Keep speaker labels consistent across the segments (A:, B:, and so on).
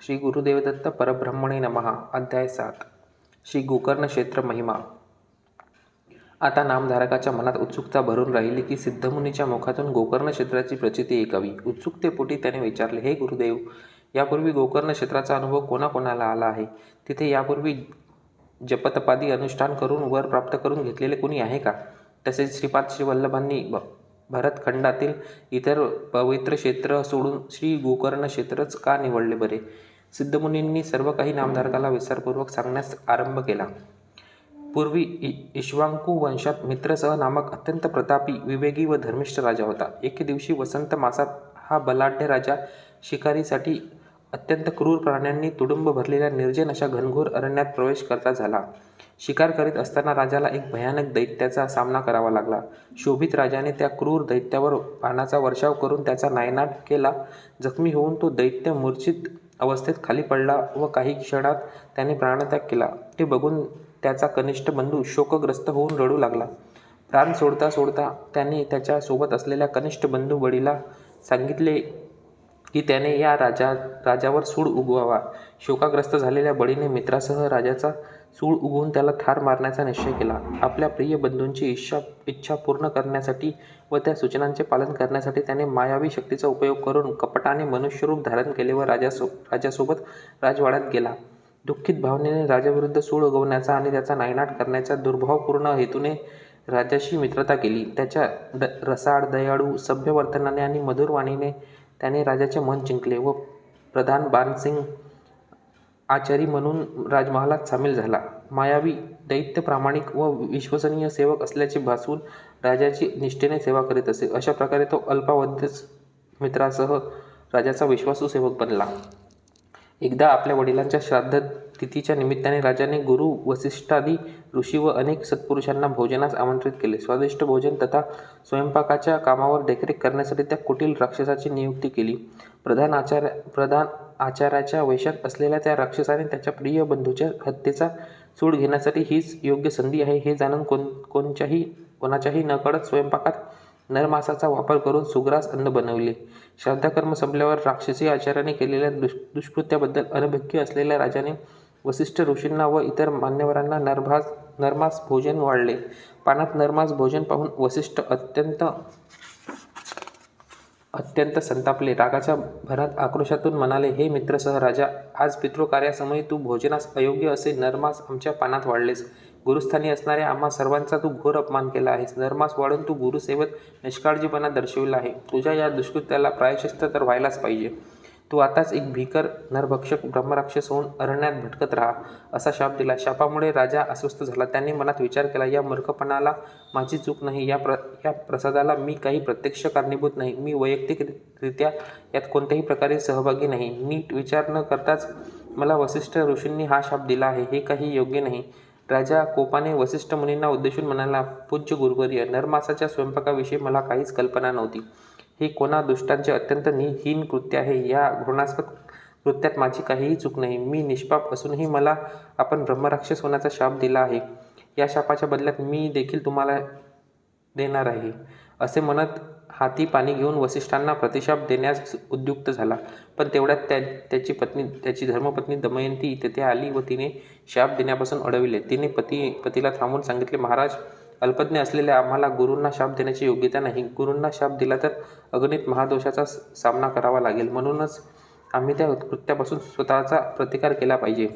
A: श्री गुरुदेवदत्त परब्रह्मणे नमहा अध्याय सात. श्री गोकर्ण क्षेत्र महिमा. आता नामधारकाच्या मनात उत्सुकता भरून राहिली की सिद्धमुनीच्या मुखातून गोकर्ण क्षेत्राची प्रचिती ऐकावी उत्सुकतेपोटी त्याने विचारले हे गुरुदेव यापूर्वी गोकर्ण क्षेत्राचा अनुभव कोणाकोणाला आला आहे? तिथे यापूर्वी जपतपादी अनुष्ठान करून वर प्राप्त करून घेतलेले कुणी आहे का? तसेच श्रीपाद श्री वल्लभांनी भ भरतखंडातील इतर पवित्र क्षेत्र सोडून श्री गोकर्ण क्षेत्रच का निवडले बरे? सिद्धमुनींनी सर्व काही नामधारकाला विस्तारपूर्वक सांगण्यास आरंभ केला. पूर्वी इ इक्ष्वाकू वंशात मित्रसह नामक अत्यंत प्रतापी विवेकी व धर्मिष्ठ राजा होता. एके दिवशी वसंत मासात हा बलाढ्य राजा शिकारीसाठी अत्यंत क्रूर प्राण्यांनी तुडुंब भरलेल्या निर्जन अशा घनघोर अरण्यात प्रवेश करता झाला. शिकार करीत असताना राजाला एक भयानक दैत्याचा सामना करावा लागला. शोभित राजाने त्या क्रूर दैत्यावर बाणाचा वर्षाव करून त्याचा नायनाट केला. जखमी होऊन तो दैत्य मूर्छित अवस्थेत खाली पडला व काही क्षणात त्याने प्राणत्याग केला. ते बघून त्याचा कनिष्ठ बंधू शोकग्रस्त होऊन रडू लागला. प्राण सोडता सोडता त्याने त्याच्या सोबत असलेल्या कनिष्ठ बंधू बडीला सांगितले की त्याने या राजा राजावर सूड उगवावा. शोकाग्रस्त झालेल्या बळीने मित्रासह राजाचा सूळ उगवून त्याला ठार मारण्याचा निश्चय केला. आपल्या प्रिय बंधूंची इच्छा इच्छा पूर्ण करण्यासाठी व त्या सूचनांचे पालन करण्यासाठी त्याने मायावी शक्तीचा उपयोग करून कपटाने मनुष्यरूप धारण केले व राजासो राजासोबत राजवाड्यात गेला. दुःखित भावनेने राजाविरुद्ध सूळ उगवण्याचा आणि त्याचा नायनाट करण्याच्या दुर्भावपूर्ण हेतूने राजाशी मित्रता केली. त्याच्या द रसाळ दयाळू सभ्य वर्तनाने आणि मधुर वाणीने त्याने राजाचे मन जिंकले व प्रधान बानसिंग आचारी म्हणून राजमहालात सामील झाला. मायावी दैत्य प्रामाणिक व विश्वसनीय सेवक असल्याचे भासून राजाची निष्ठेने सेवा करीत असे. अशा प्रकारे तो अल्पावधीच मित्रासह राजाचा विश्वासू सेवक बनला. एकदा आपल्या वडिलांच्या श्राद्ध तिथीच्या निमित्ताने राजाने गुरु वसिष्ठादी ऋषी व अनेक सत्पुरुषांना भोजनास आमंत्रित केले. स्वादिष्ट भोजन तथा स्वयंपाकाच्या कामावर देखरेख करण्यासाठी त्या कुटील राक्षसाची नियुक्ती केली. प्रधान आचार्य प्रधान आचाराच्या वैशात असलेल्या त्या राक्षसाने त्याच्या प्रिय बंधूच्या हत्येचा सूड घेण्यासाठी हीच योग्य संधी आहे हे जाणून कोण कोणच्याही कोणाच्याही नकळत स्वयंपाकात नरमासाचा वापर करून सुग्रास अन्न बनवले. श्राद्धकर्म संपल्यावर राक्षसी आचार्याने केलेल्या दुष दुष्कृत्याबद्दल अनभिज्ञ असलेल्या राजाने वसिष्ठ ऋषींना व इतर मान्यवरांना नरभास नरमास भोजन वाढले. पानात नरमास भोजन पाहून वसिष्ठ अत्यंत अत्यंत संतापले. रागाच्या भरात आक्रोशातून म्हणाले हे मित्रसह राजा आज पितृकार्यासमयी तू भोजनास अयोग्य असे नरमास आमच्या पानात वाढलेस. गुरुस्थानी असणाऱ्या आम्हा सर्वांचा तू घोर अपमान केला आहेस. नरमास वाढून तू गुरुसेवेत निष्काळजीपणा दर्शविला आहे. तुझ्या या दुष्कृत्याला प्रायशिस्त तर व्हायलाच पाहिजे. तू आताच एक भीकर नरभक्षक ब्रह्मराक्षस होऊन अरण्यात भटकत राहा असा शाप दिला. शापामुळे राजा अस्वस्थ झाला. त्यांनी मनात विचार केला या मूर्खपणाला माझी चूक नाही. या प्र या प्रसादाला मी काही प्रत्यक्ष कारणीभूत नाही. मी वैयक्तिकरित्या यात कोणत्याही प्रकारे सहभागी नाही. नीट विचार न करताच मला वसिष्ठ ऋषींनी हा शाप दिला आहे. हे काही योग्य नाही. राजा कोपाने वसिष्ठ मुनींना उद्देशून म्हणाला पूज्य गुरुवर्य नरमासाच्या स्वयंपाकाविषयी मला काहीच कल्पना नव्हती. हे कोणा दुष्टांचे अत्यंत निहीन कृत्य आहे या घृणास्पद कृत्यात माझी काहीही चूक नाही. मी निष्पाप असूनही मला आपण ब्रह्मराक्षस होण्याचा शाप दिला आहे. या शापाच्या बदल्यात मी देखील तुम्हाला देणार आहे. असे म्हणत हाती पाणी घेऊन वसिष्ठांना प्रतिशाप देण्यास उद्युक्त झाला. पण तेवढ्यात त्या त्याची पत्नी त्याची धर्मपत्नी दमयंती तेथे आली व तिने शाप देण्यापासून अडविले. तिने पती पतीला थांबून सांगितले महाराज अल्पज्ञ असलेल्या आम्हाला गुरूंना शाप देण्याची योग्यता नाही. गुरूंना शाप दिला तर अगणित महादोषाचा सामना करावा लागेल. म्हणूनच आम्ही त्या कृत्यापासून स्वतःचा प्रतिकार केला पाहिजे.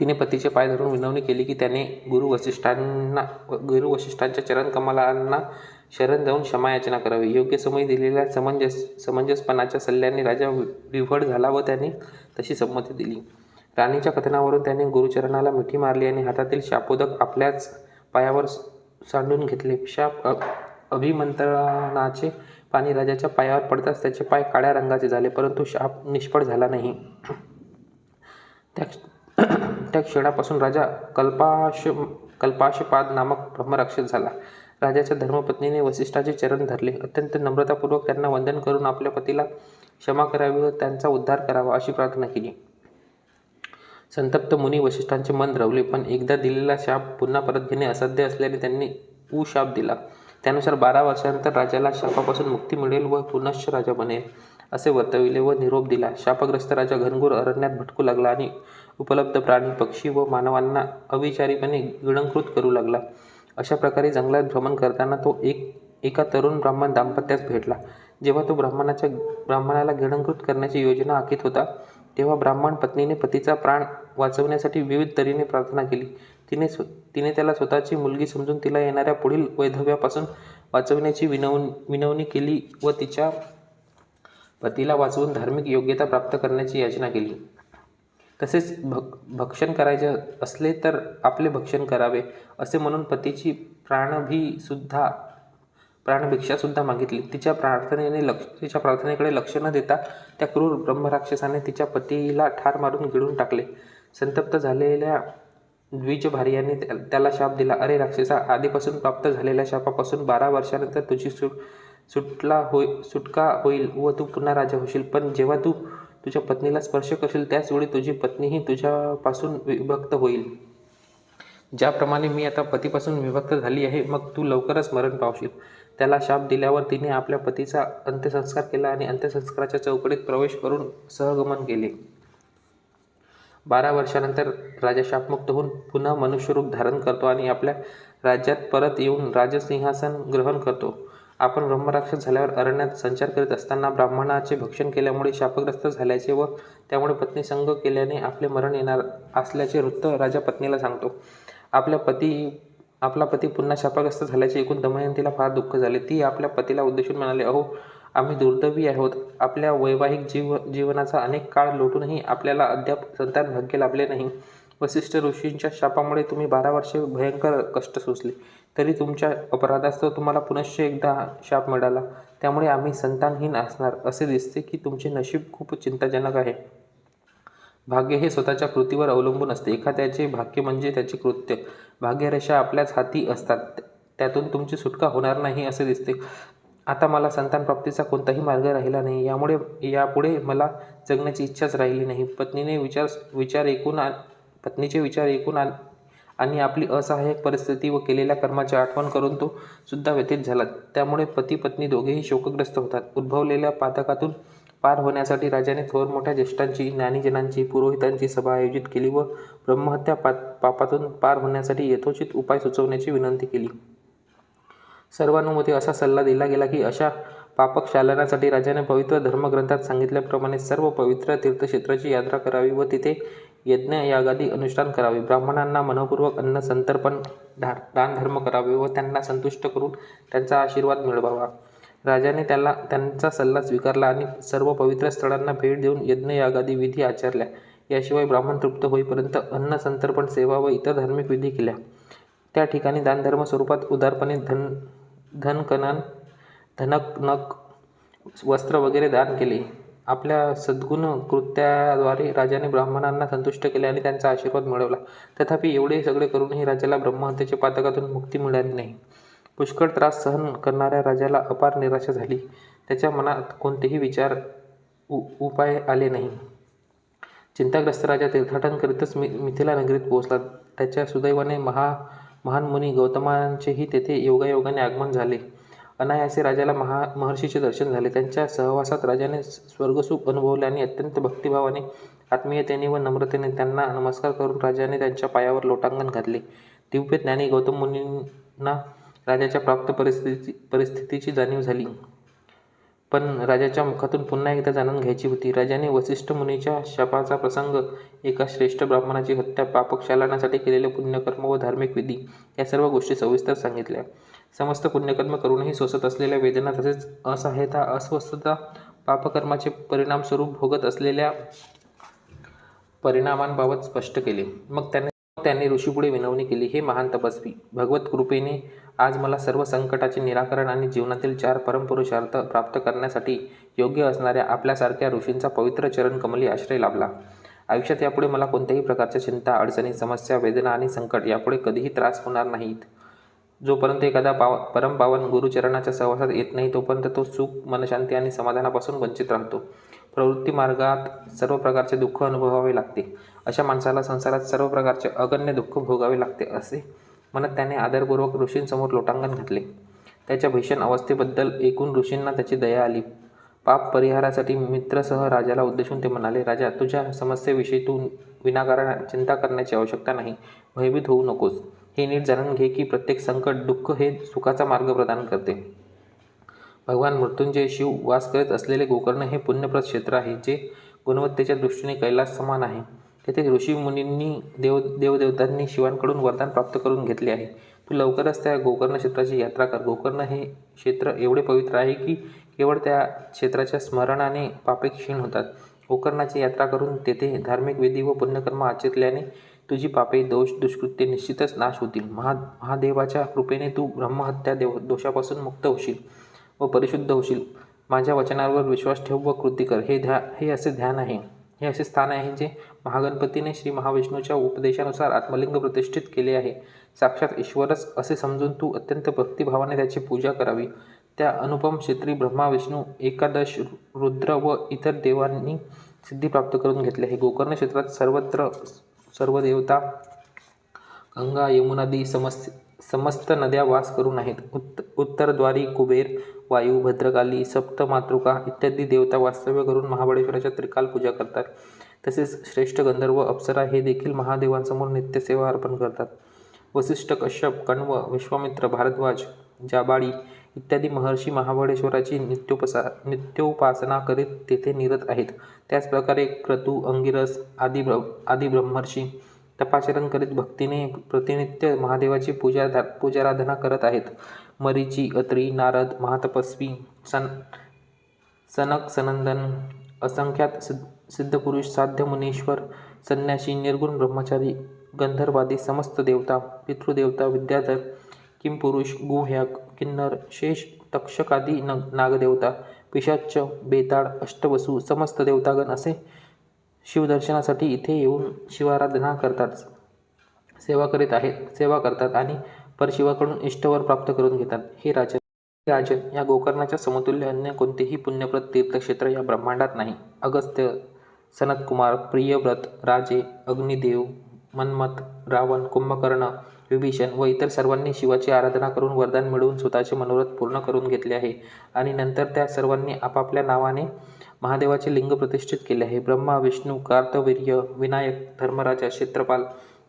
A: तिने पतीचे पाय धरून विनवणी केली की त्याने गुरु वसिष्ठांना गुरु वसिष्ठांच्या चरणकमलांना शरण जाऊन क्षमायाचना करावी. योग्य समय दिलेल्या समंजस समंजसपणाच्या सल्ल्याने राजा विव्हळ झाला व त्याने तशी संमती दिली. राणीच्या कथनावरून त्याने गुरुचरणाला मिठी मारली आणि हातातील शापोदक आपल्याच पायावर सांडून घेतले शाप अभिमंत्रणाचे पाणी राजाच्या पायावर पडताच त्याचे पाय काळ्या रंगाचे झाले परंतु शाप निष्फळ झाला नाही. त्या त्या क्षणापासून राजा कल्पाश कल्पाशपाद नामक ब्रह्मराक्षस झाला. राजाच्या धर्मपत्नीने वसिष्ठाचे चरण धरले. अत्यंत नम्रतापूर्वक त्यांना वंदन करून आपल्या पतीला क्षमा करावी व त्यांचा उद्धार करावा अशी प्रार्थना केली. संतप्त मुनी वशिष्ठांचे मन द्रवले पण एकदा दिलेला शाप पुन्हा परत घेणे असाध्य असल्याने त्यांनी शाप दिला. त्यानुसार बारा वर्षानंतर राजाला शापापासून मुक्ती मिळेल व पुनश्च राजा बनेल असे वर्तविले व निरोप दिला. शापग्रस्त राजा घनघोर अरण्यात भटकू लागला आणि उपलब्ध प्राणी पक्षी व मानवांना अविचारीपणे गिळंकृत करू लागला. अशा प्रकारे जंगलात भ्रमण करताना तो एक एका तरुण ब्राह्मण दाम्पत्यास भेटला. जेव्हा तो ब्राह्मणाच्या ब्राह्मणाला गिळंकृत करण्याची योजना आखीत होता तेव्हा ब्राह्मण पत्नीने पतीचा प्राण वाचवण्यासाठी विविध तऱ्हेने प्रार्थना केली. तिने स्व तिने त्याला स्वतःची मुलगी समजून तिला येणाऱ्या पुढील वैधव्यापासून वाचवण्याची विनव विनवणी केली व तिच्या पतीला वाचवून धार्मिक योग्यता प्राप्त करण्याची याचना केली. तसेच भक भक्षण करायचे असले तर आपले भक्षण करावे असे म्हणून पतीची प्राणभीसुद्धा प्राणभिक्षासुद्धा मागितली. तिच्या प्रार्थनेने लक्ष तिच्या प्रार्थनेकडे लक्ष न देता त्या क्रूर ब्रह्मराक्षसाने तिच्या पतीला ठार मारून गिळून टाकले. संतप्त झालेल्या द्विजभार्याने त्या- त्याला शाप दिला. अरे राक्षसा आधीपासून प्राप्त झालेल्या शापापासून बारा वर्षानंतर तुझी सुट सुटला होय सुटका होईल व तू पुन्हा राजा होशील. पण जेव्हा तू तुझ्या पत्नीला स्पर्श करशील त्याचवेळी तुझी पत्नीही तुझ्यापासून विभक्त होईल. ज्याप्रमाणे मी आता पतीपासून विभक्त झाली आहे मग तू लवकरच मरण पावशील. त्याला शाप दिल्यावर तिने आपल्या पतीचा अंत्यसंस्कार केला आणि अंत्यसंस्काराच्या चौकटीत प्रवेश करून सहगमन केले. बारा वर्षानंतर राजा शापमुक्त होऊन पुन्हा मनुष्यरूप धारण करतो आणि आपल्या राज्यात परत येऊन राजसिंहासन ग्रहण करतो. आपण ब्रह्मराक्षस झाल्यावर अरण्यात संचार करीत असताना ब्राह्मणाचे भक्षण केल्यामुळे शापग्रस्त झाल्याचे व त्यामुळे पत्नी संग केल्याने आपले मरण येणार असल्याचे वृत्त राजा पत्नीला सांगतो. आपल्या पती आपला पती पुन्हा शापग्रस्त झाल्याचे ऐकून दमयंतीला फार दुःख झाले. ती आपल्या पतीला उद्देशून म्हणाले अहो आम्ही दुर्दैवी आहोत. आपल्या वैवाहिक जीव जीवनाचा अनेक काळ लोटूनही आपल्याला अद्याप संतान भाग्य लाभले नाही. वसिष्ठ ऋषींच्या शापामुळे तुम्ही बारा वर्षे भयंकर कष्ट सोसले. तरी तुमच्या अपराधास्तव तुम्हाला पुनश्च एकदा शाप मिळाला. त्यामुळे आम्ही संतानहीन असणार. असे दिसते की तुमचे नशीब खूप चिंताजनक आहे. भाग्य हे स्वतःच्या कृतीवर अवलंबून असते. एखाद्याचे भाग्य म्हणजे त्याचे कृत्य. भाग्यरेषा आपल्याच हाती असतात. त्यातून तुमची सुटका होणार नाही असे दिसते. आता मला संतान प्राप्तीचा कोणताही मार्ग राहिला नाही. यामुळे यापुढे मला जगण्याची इच्छाच राहिली नाही. पत्नीने विचार विचार ऐकून आ- पत्नीचे विचार ऐकून आणि आपली असहाय्यक परिस्थिती व केलेल्या कर्माची आठवण करून तो सुद्धा व्यतीत झाला. त्यामुळे पती पत्नी दोघेही शोकग्रस्त होतात. उद्भवलेल्या पातकातून पार होण्यासाठी राजाने थोर मोठ्या ज्येष्ठांची ज्ञानीजनांची पुरोहितांची सभा आयोजित केली व ब्रह्महत्या पा पापातून पार होण्यासाठी यथोचित उपाय सुचवण्याची विनंती केली. सर्वानुमते असा सल्ला दिला गेला की अशा पापक शालनासाठी राजाने पवित्र धर्मग्रंथात सांगितल्याप्रमाणे सर्व पवित्र तीर्थक्षेत्राची यात्रा करावी व तिथे यज्ञ यागादी अनुष्ठान करावे. ब्राह्मणांना मनपूर्वक अन्न संतर्पण धा दानधर्म करावे व त्यांना संतुष्ट करून त्यांचा आशीर्वाद मिळवावा. राजाने त्याला त्यांचा सल्ला स्वीकारला आणि सर्व पवित्र स्थळांना भेट देऊन यज्ञयागादी विधी आचरल्या. याशिवाय ब्राह्मण तृप्त होईपर्यंत अन्न संतर्पण सेवा व इतर धार्मिक विधी केल्या. त्या ठिकाणी दानधर्म स्वरूपात उदारपणे धन धनकनन धनक नक वस्त्र वगैरे दान केले. आपल्या सद्गुण कृत्याद्वारे राजाने ब्राह्मणांना संतुष्ट केले आणि त्यांचा आशीर्वाद मिळवला. तथापि एवढे सगळे करूनही राजाला ब्रह्महत्येच्या पातकातून मुक्ती मिळाली नाही. पुष्कळ त्रास सहन करणाऱ्या राजाला अपार निराशा झाली. त्याच्या मनात कोणतेही विचार उ उपाय आले नाही. चिंताग्रस्त राजा तीर्थाटन करीतच मि मिथिला नगरीत पोहोचला. त्याच्या सुदैवाने महा महान मुनी गौतमांचेही तेथे योगायोगाने आगमन झाले. अनायासे राजाला महा महर्षीचे दर्शन झाले. त्यांच्या सहवासात राजाने स्वर्गसुख अनुभवले आणि अत्यंत भक्तिभावाने आत्मीयतेने व नम्रतेने त्यांना नमस्कार करून राजाने त्यांच्या पायावर लोटांगण घातले. दिव्य ज्ञानी गौतम मुनींना राजाच्या प्राप्त परिस्थिती परिस्थितीची जाणीव झाली. पण राजाच्या मुखातून पुन्हा एकदा जाणून घ्यायची होती. राजाने वसिष्ठ मुनीच्या शापाचा प्रसंग एका श्रेष्ठ ब्राह्मणाची हत्या पापक्षालनासाठी केलेले पुण्यकर्म व धार्मिक विधी या सर्व गोष्टी सविस्तर सांगितल्या. समस्त पुण्यकर्म करूनही सोसत असलेल्या वेदना तसेच असहायता अस्वस्थता पापकर्माचे परिणामस्वरूप भोगत असलेल्या परिणामांबाबत स्पष्ट केले. मग त्याने त्यांनी ऋषीपुढे विनवणी केली हे महान तपस्वी भगवत कृपेने आज मला सर्व संकटाचे निराकरण आणि जीवनातील चार परमपुरुषार्थ प्राप्त करण्यासाठी योग्य असणाऱ्या आपल्यासारख्या ऋषींचा पवित्र चरण कमली आश्रय लाभला. आयुष्यात यापुढे मला कोणत्याही प्रकारच्या चिंता अडचणी समस्या वेदना आणि संकट यापुढे कधीही त्रास होणार नाहीत. जोपर्यंत एखादा पाव परमपावन गुरुचरणाच्या सहवासात येत नाही तोपर्यंत तो सुख मनशांती आणि समाधानापासून वंचित राहतो. प्रवृत्ती मार्गात सर्व प्रकारचे दुःख अनुभवावे लागते. अशा माणसाला संसारात सर्व प्रकारचे अगण्य दुःख भोगावे लागते असे म्हणत त्याने आदरपूर्वक ऋषींसमोर लोटांगण घातले. त्याच्या भीषण अवस्थेबद्दल एकूण ऋषींना त्याची दया आली. पाप परिहारासाठी मित्रसह राजाला उद्देशून ते म्हणाले राजा तुझ्या समस्येविषयी तू विनाकारण चिंता करण्याची आवश्यकता नाही. भयभीत होऊ नकोस. हे नीट जाणून घे की प्रत्येक संकट दुःख हे सुखाचा मार्ग प्रदान करते. भगवान मृत्युंजय शिव वास करत असलेले गोकर्ण हे पुण्यप्रद क्षेत्र आहे जे गुणवत्तेच्या दृष्टीने कैलास समान आहे. तेथे ऋषी मुनींनी देव देवदेवतांनी शिवांकडून वरदान प्राप्त करून घेतले आहे. तू लवकरच त्या गोकर्ण क्षेत्राची यात्रा कर. गोकर्ण हे क्षेत्र एवढे पवित्र आहे की केवळ त्या क्षेत्राच्या स्मरणाने पापे क्षीण होतात. गोकर्णाची यात्रा करून तेथे धार्मिक विधी व पुण्यकर्म आचरल्याने तुझी पापे दोष दुष्कृत्य निश्चितच नाश होतील. महा महादेवाच्या कृपेने तू ब्रह्महत्या देव दोषापासून मुक्त होशील व परिशुद्ध होशील. माझ्या वचनावर विश्वास ठेव व कृती कर. हे ध्या हे असे ध्यान आहे. हे असे स्थान आहे जे महागणपतीने श्री महाविष्णूच्या उपदेशानुसार आत्मलिंग प्रतिष्ठित केले आहे. साक्षात ईश्वरच असे समजून तू अत्यंत भक्तिभावाने त्याची पूजा करावी. त्या अनुपम क्षेत्री ब्रह्मा विष्णू एकादश रुद्र व इतर देवांनी सिद्धी प्राप्त करून घेतली. आहे गोकर्ण क्षेत्रात सर्वत्र सर्व देवता गंगा यमुनादी समस्या समस्त नद्या वास करून आहेत. उत्त उत्तरद्वारी कुबेर वायू भद्रकाली सप्तमातृका इत्यादी देवता वास्तव्य करून महाबळेश्वराच्या त्रिकाल पूजा करतात. तसेच श्रेष्ठ गंधर्व अप्सरा हे देखील महादेवांसमोर नित्यसेवा अर्पण करतात. वसिष्ठ कश्यप कण्व विश्वामित्र भारद्वाज जाबाळी इत्यादी महर्षी महाबळेश्वराची नित्योपसा नित्योपासना करीत तेथे निरत आहेत. त्याचप्रकारे क्रतू अंगिरस आदी ब्र आदी ब्रह्मर्षी तपाचरण करीत भक्तीने प्रतिनित्य महादेवाची पूजा धा पूजाराधना करत आहेत. मरीची अत्री नारद महातपस्वी सन सनक सनंदन असंख्यात सिद्ध सिद्धपुरुष साध्य मुनीश्वर संन्यासी निर्गुण ब्रह्मचारी गंधर्वादी समस्त देवता पितृदेवता विद्याधर किमपुरुष गुह्यक किन्नर शेष तक्षकादी न नागदेवता पिशाच्च बेताळ अष्टवसू समस्त देवतागण असे शिवदर्शनासाठी इथे येऊन शिवाराधना करतात. सेवा करीत आहेत सेवा करतात आणि परशिवाकडून इष्टवर प्राप्त करून घेतात. हे राजन राजन या गोकर्णाच्या समतुल्य अन्य कोणतेही पुण्यप्रत तीर्थक्षेत्र या ब्रह्मांडात नाही. अगस्त्य सनतकुमार प्रियव्रत राजे अग्निदेव मन्मथ रावण कुंभकर्ण विभीषण व इतर सर्वांनी शिवाची आराधना करून वरदान मिळवून स्वतःचे मनोरथ पूर्ण करून घेतले आहे. आणि नंतर त्या सर्वांनी आपापल्या नावाने महादेवाचे लिंग प्रतिष्ठित केले आहे. ब्रह्मा विष्णू कार्तवीर्य विनायक धर्मराजा क्षेत्रपाल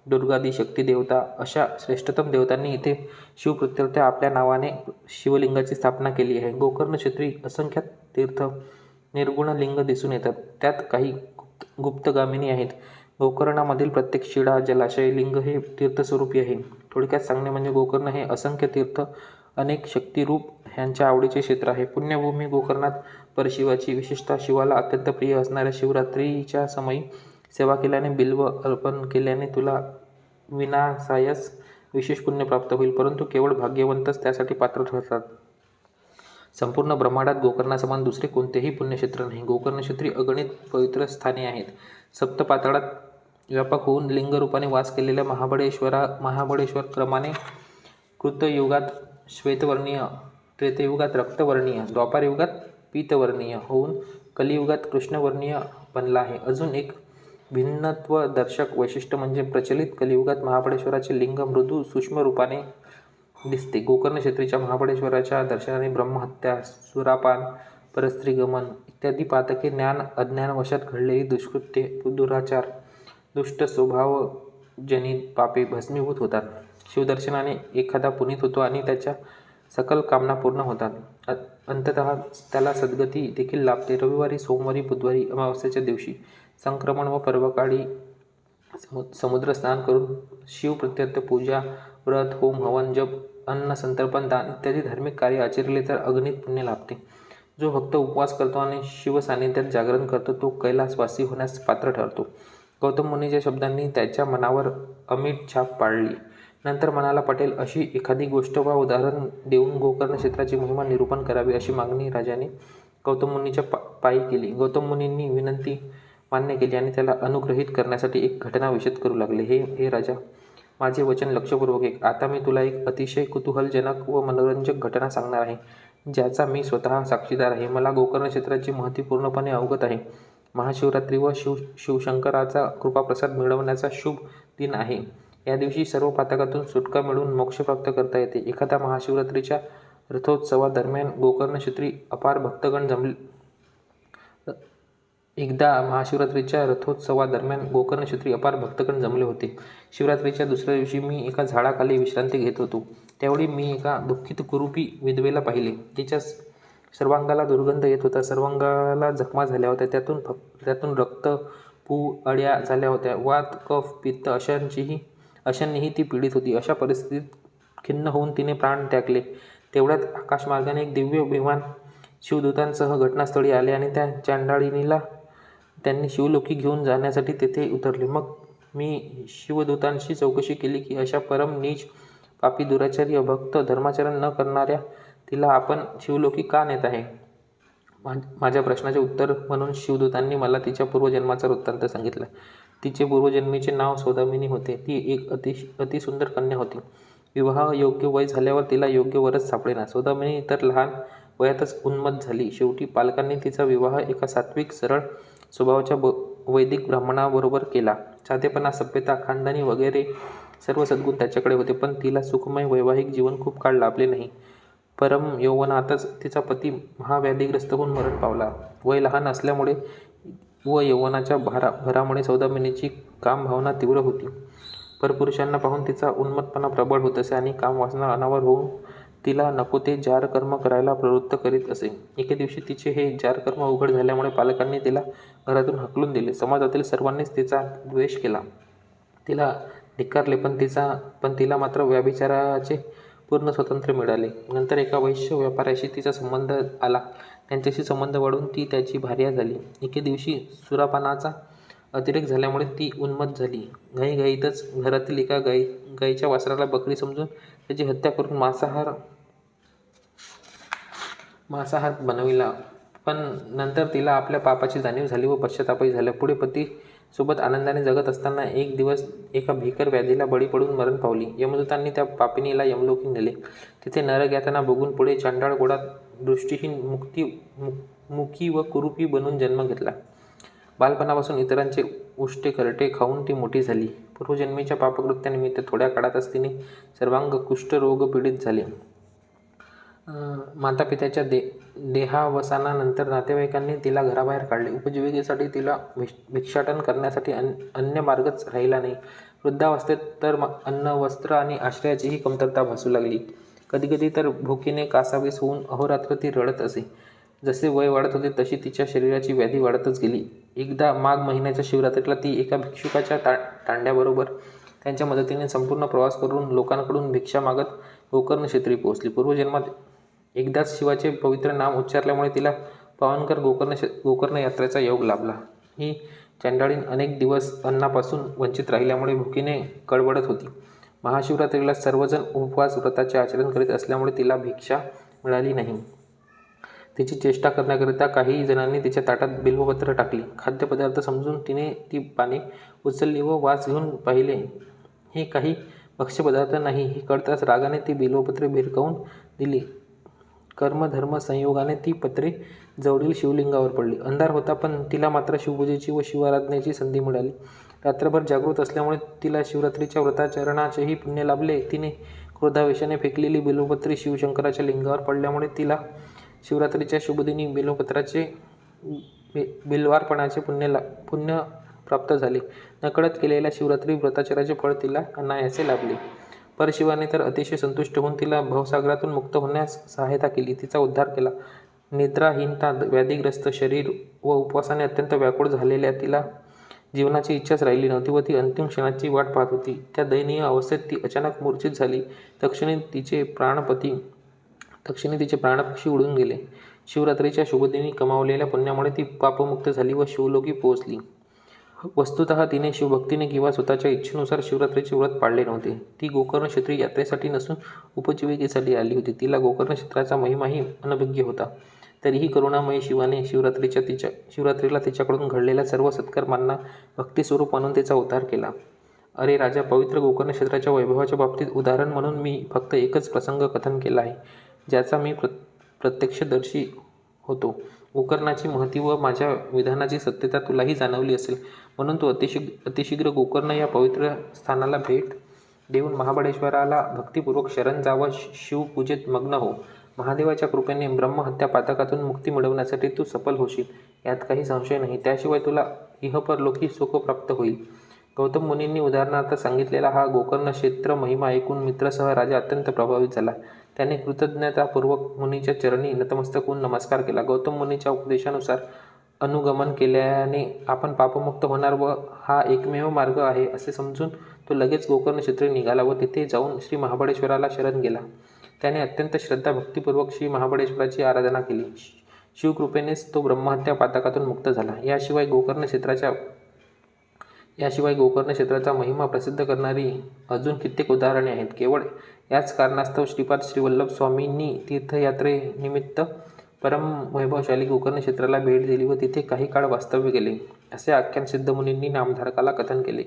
A: दुर्गादी शक्ती देवता अशा श्रेष्ठतम देवतांनी इथे शिवप्रत्यर्थ आपल्या नावाने शिवलिंगाची स्थापना केली आहे. गोकर्ण क्षेत्री असंख्यात तीर्थ निर्गुण लिंग दिसून येतात. त्यात काही गुप्त गुप्तगामिनी आहेत. गोकर्णामधील प्रत्येक शिडा जलाशय लिंग हे तीर्थस्वरूपी आहे. थोडक्यात सांगणे म्हणजे गोकर्ण हे असंख्य तीर्थ अनेक शक्तिरूप ह्यांच्या आवडीचे क्षेत्र आहे. पुण्यभूमी गोकर्णात परशिवाची विशेषतः शिवाला अत्यंत प्रिय असणाऱ्या शिवरात्रीच्या समयी सेवा केल्याने बिल्व अर्पण केल्याने तुला विनासायास विशेष पुण्य प्राप्त होईल परंतु केवळ भाग्यवंतच त्यासाठी पात्र ठरतात. संपूर्ण ब्रह्मांडात गोकर्णासमान दुसरे कोणतेही पुण्यक्षेत्र नाही. गोकर्णक्षेत्री अगणित पवित्र स्थाने आहेत. सप्तपाताळात व्यापक होऊन लिंगरूपाने वास केलेल्या महाबळेश्वरा महाबळेश्वर क्रमाने कृतयुगात श्वेतवर्णीय त्रेतयुगात रक्तवर्णीय द्वापारयुगात पीतवर्णीय होऊन कलियुगात कृष्णवर्णीय बनला आहे. अजून एक भिन्नत्व दर्शक वैशिष्ट्य म्हणजे प्रचलित कलियुगात महाबळेश्वराचे लिंग मृदू सूक्ष्म रूपाने दिसते. गोकर्ण क्षेत्रीच्या महाबळेश्वराच्या दर्शनाने ब्रह्महत्या सुरापान परस्त्रीगमन इत्यादी पातके ज्ञान अज्ञानवशात घडलेली दुष्कृत्ये दुराचार दुष्ट स्वभावजनित पापे भस्मीभूत होतात. शिवदर्शनाने एखादा पुनीत होतो आणि त्याच्या सकल कामना पूर्ण होतात. अंततः त्याला सद्गती देखील लाभते. रविवारी सोमवारी बुधवारी अमावस्याच्या दिवशी संक्रमण व पर्वकाळी समु समुद्र स्नान करून शिवप्रत्यर्थ पूजा व्रत होम हवन जप अन्न संतर्पण दान इत्यादी धार्मिक कार्य आचरले तर अग्नित पुण्य लाभते. जो भक्त उपवास करतो आणि शिवसान्निध्यात जागरण करतो तो कैलासवासी होण्यास पात्र ठरतो. गौतम मुनीच्या शब्दांनी त्याच्या मनावर अमिट छाप पाडली. नंतर मनाला पटेल अशी एखादी गोष्ट वा उदाहरण देऊन गोकर्ण क्षेत्राची महिमा निरूपण करावी अशी मागणी राजाने गौतम मुनीच्या पा पायी केली. गौतम मुनींनी विनंती मान्य केली आणि त्याला अनुग्रहित करण्यासाठी एक घटना विशद करू लागले. हे हे राजा माझे वचन लक्षपूर्वक एक आता मी तुला एक अतिशय कुतूहलजनक व मनोरंजक घटना सांगणार आहे ज्याचा मी स्वतः साक्षीदार आहे. मला गोकर्ण क्षेत्राची महती पूर्णपणे अवगत आहे. महाशिवरात्री व शिव शिवशंकराचा कृपाप्रसाद मिळवण्याचा शुभ दिन आहे. या दिवशी सर्व पातकातून सुटका मिळवून मोक्ष प्राप्त करता येते. एखाद्या महाशिवरात्रीच्या रथोत्सवादरम्यान गोकर्ण क्षेत्री अपार भक्तगण जमले. एकदा महाशिवरात्रीच्या रथोत्सवादरम्यान गोकर्ण क्षेत्री अपार भक्तगण जमले होते. शिवरात्रीच्या दुसऱ्या दिवशी मी एका झाडाखाली विश्रांती घेत होतो. त्यावेळी मी एका दुःखित कुरूपी विधवेला पाहिले. तिच्या सर्वांगाला दुर्गंध येत होता. सर्वांगाला जखमा झाल्या होत्या. त्यातून फक्त त्यातून रक्त पू अळ्या झाल्या होत्या. वात कफ पित्त अशांचीही अशांनीही ती पीडित होती. अशा परिस्थितीत खिन्न होऊन तिने प्राण त्यागले. तेवढ्यात आकाशमार्गाने एक दिव्य विमान शिवदूतांसह घटनास्थळी आले आणि त्या चांडाळिनीला त्यांनी शिवलोकी घेऊन जाण्यासाठी तेथे उतरले. मग मी शिवदूतांशी चौकशी केली की अशा परम नीच पापी दुराचारी अभक्त धर्माचरण न करणाऱ्या तिला आपण शिवलोकी का नेत आहे? मा माझ्या प्रश्नाचे उत्तर म्हणून शिवदूतांनी मला तिच्या पूर्वजन्माचा वृत्तांत सांगितला. तिचे पूर्वजन्मीचे नाव सौदामिनी होते. ती एक अति अतिसुंदर कन्या होती. विवाह योग्य वय झाल्यावर तिला योग्य वरच सापडेना. सौदामिनी तर लहान वयातच उन्मत झाली. शेवटी पालकांनी तिचा विवाह एका सात्विक सरळ स्वभावाच्या ब वैदिक ब्राह्मणाबरोबर केला. साधेपणा सभ्यता खानदानी वगैरे सर्व सद्गुण त्याच्याकडे होते पण तिला सुखमय वैवाहिक जीवन खूप काळ लाभले नाही. परम यौवनातच तिचा पती महाव्याधीग्रस्त होऊन मरण पावला. वय लहान असल्यामुळे व यौवनाच्या भारा भरामुळे सौदामिनीची कामभावना तीव्र होती. परपुरुषांना पाहून तिचा उन्मत्तपणा प्रबळ होत असे आणि कामवासना अनावर होऊन तिला नको ते जार कर्म करायला प्रवृत्त करीत असे. एके दिवशी तिचे हे जारकर्म उघड झाल्यामुळे पालकांनी तिला घरातून हकलून दिले. समाजातील सर्वांनीच तिचा द्वेष केला. तिला धिक्कारले पण तिचा पण तिला मात्र व्याभिचाराचे पूर्ण स्वातंत्र्य मिळाले. नंतर एका वैश्य व्यापाऱ्याशी तिचा संबंध आला. त्यांच्याशी संबंध वाढून ती त्याची भार्या झाली. एके दिवशी सुरापानाचा अतिरेक झाल्यामुळे ती उन्मत झाली. घाईघाईतच घरातील एका गाई गाईच्या वासराला बकरी समजून त्याची हत्या करून मांसाहार मांसाहार बनविला. पण नंतर तिला आपल्या पापाची जाणीव झाली व पश्चातापही झाला पुढे पती सोबत आनंदाने जगत असताना एक दिवस एका भीकर व्याधीला बळी पडून मरण पावली. यमदूतांनी त्या पापिनीला यमलोकी नेले. तिथे नरक यातना बघून पुढे चांडाळ गोडात दृष्टीहीन मुक्ती मुक- मुकी व कुरूपी बनून जन्म घेतला. बालपणापासून इतरांचे उष्टे करटे खाऊन ती मोठी झाली. पूर्वजन्मीच्या पापकृत्यानिमित्त थोड्या काळातच तिने सर्वांग कुष्ठरोग पीडित झाले मातापित्याच्या दे देहावसानानंतर नातेवाईकांनी तिला घराबाहेर काढले. उपजीविकेसाठी तिला भिक्ष भिक्षाटन करण्यासाठी अन अन्य मार्गच राहिला नाही. वृद्धावस्थेत तर अन्न वस्त्र आणि आश्रयाचीही कमतरता भासू लागली. कधीकधी तर भुकीने कासावीस होऊन अहोरात्र ती रडत असे. जसे वय वाढत होते तशी तिच्या शरीराची व्याधी वाढतच गेली. एकदा माघ महिन्याच्या शिवरात्रीला ती एका भिक्षुकाच्या ता तांड्याबरोबर त्यांच्या मदतीने संपूर्ण प्रवास करून लोकांकडून भिक्षा मागत गोकर्ण क्षेत्री पोहोचली. पूर्वजन्मात एकदाच शिवाचे पवित्र नाम उच्चारल्यामुळे तिला पावनकर गोकर्ण गोकर्ण यात्रेचा योग लाभला. ही चंडाळीन अनेक दिवस अन्नापासून वंचित राहिल्यामुळे भुकीने कळवळत होती. महाशिवरात्रीला सर्वजण उपवास व्रताचे आचरण करीत असल्यामुळे तिला भिक्षा मिळाली नाही. तिची चेष्टा करण्याकरिता काही जणांनी तिच्या ताटात बिल्वपत्र टाकली. खाद्यपदार्थ समजून तिने ती पाने उचलली व वास घेऊन पाहिले. हे काही भक्ष्यपदार्थ नाही. हे कळताच रागाने ती बिल्वपत्रे भिरकावून दिली. कर्मधर्म संयोगाने ती पत्रे जवळील शिवलिंगावर पडली. अंधार होता पण तिला मात्र शिवपूजेची व शिवाराधनेची संधी मिळाली. रात्रभर जागृत असल्यामुळे तिला शिवरात्रीच्या व्रताचरणाचेही पुण्य लाभले. तिने क्रोधावेशाने फेकलेली बेलोपत्री शिवशंकराच्या लिंगावर पडल्यामुळे तिला शिवरात्रीच्या शुभदिनी बेलोपत्राचे बि पुण्य ला पुण्य प्राप्त झाले. नकळत केलेल्या शिवरात्री व्रताचराचे फळ तिला अनायासे लाभले. परशिवाने तर अतिशय संतुष्ट होऊन तिला भवसागरातून मुक्त होण्यास सहायता केली. तिचा उद्धार केला. निद्राहीनता व्याधीग्रस्त शरीर व उपवासाने अत्यंत व्याकुळ झालेल्या तिला जीवनाची इच्छाच राहिली नव्हती व ती अंतिम क्षणाची वाट पाहत होती. त्या दयनीय अवस्थेत ती अचानक मूर्छित झाली. तक्षणी तिचे प्राणपती तक्षणी तिचे प्राणपक्षी उडून गेले. शिवरात्रीच्या शुभदिनी कमावलेल्या पुण्यामुळे ती पापमुक्त झाली व शिवलोकी पोहोचली. वस्तुतः तिने शिवभक्तीने किंवा स्वतःच्या इच्छेनुसार शिवरात्रीचे व्रत पाळले नव्हते. ती गोकर्ण क्षेत्री यात्रेसाठी नसून उपजीविकेसाठी आली होती. तिला गोकर्ण क्षेत्राचा महिमाही अनभिज्ञ होता. तरीही करुणामयी शिवाने शिवरात्रीच्या तिच्या शिवरात्रीला तिच्याकडून घडलेल्या सर्व सत्कर्मांना भक्तिस्वरूप म्हणून तिचा उद्धार केला. अरे राजा पवित्र गोकर्ण क्षेत्राच्या वैभवाच्या बाबतीत उदाहरण म्हणून मी फक्त एकच प्रसंग कथन केला आहे ज्याचा मी प्र प्रत्यक्षदर्शी होतो. गोकर्णाची महती व माझ्या विधानाची सत्यता तुलाही जाणवली असेल. म्हणून तू अतिशीघ्र अतिशीघ्र गोकर्ण या पवित्र स्थानाला भेट देऊन महाबळेश्वराला भक्तिपूर्वक शरण जावं शिवपूजेत मग्न हो. महादेवाच्या कृपेने ब्रह्महत्या पातकातून मुक्ती मिळवण्यासाठी तू सफल होशील. यात काही संशय नाही. त्याशिवाय तुला इहपरलोकी सुख प्राप्त होईल. गौतम मुनींनी उदाहरणार्थ सांगितलेला हा गोकर्ण क्षेत्र महिमा ऐकून मित्रासह राजा अत्यंत प्रभावित झाला. त्याने कृतज्ञतापूर्वक मुनीच्या चरणी नतमस्तक होऊन नमस्कार केला. गौतम मुनीच्या उपदेशानुसार अनुगमन केल्याने आपण पापमुक्त होणार व हा एकमेव मार्ग आहे असे समजून तो लगेच गोकर्ण क्षेत्री निघाला व तिथे जाऊन श्री महाबळेश्वराला शरण गेला. त्याने अत्यंत श्रद्धा भक्तिपूर्वक श्री महाबळेश्वराची आराधना केली. शिवकृपेनेच तो ब्रह्महत्या पातकातून मुक्त झाला. याशिवाय गोकर्ण क्षेत्राच्या याशिवाय गोकर्ण क्षेत्राचा महिमा प्रसिद्ध करणारी अजून कित्येक उदाहरणे आहेत. केवळ याच कारणास्तव श्रीपाद श्रीवल्लभ स्वामींनी तीर्थयात्रेनिमित्त परम वैभवशाली गोकर्ण क्षेत्राला भेट दिली व तिथे काही काळ वास्तव्य केले. असे आख्यान सिद्धमुनींनी नामधारकाला कथन केले.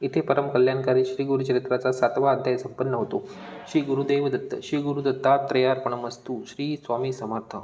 A: इथे परम कल्याणकारी श्री गुरुचरित्राचा सातवा अध्याय संपन्न होतो. श्री गुरुदेव दत्त श्री गुरुदत्तात्रेयार्पणमस्तू श्री स्वामी समर्थ.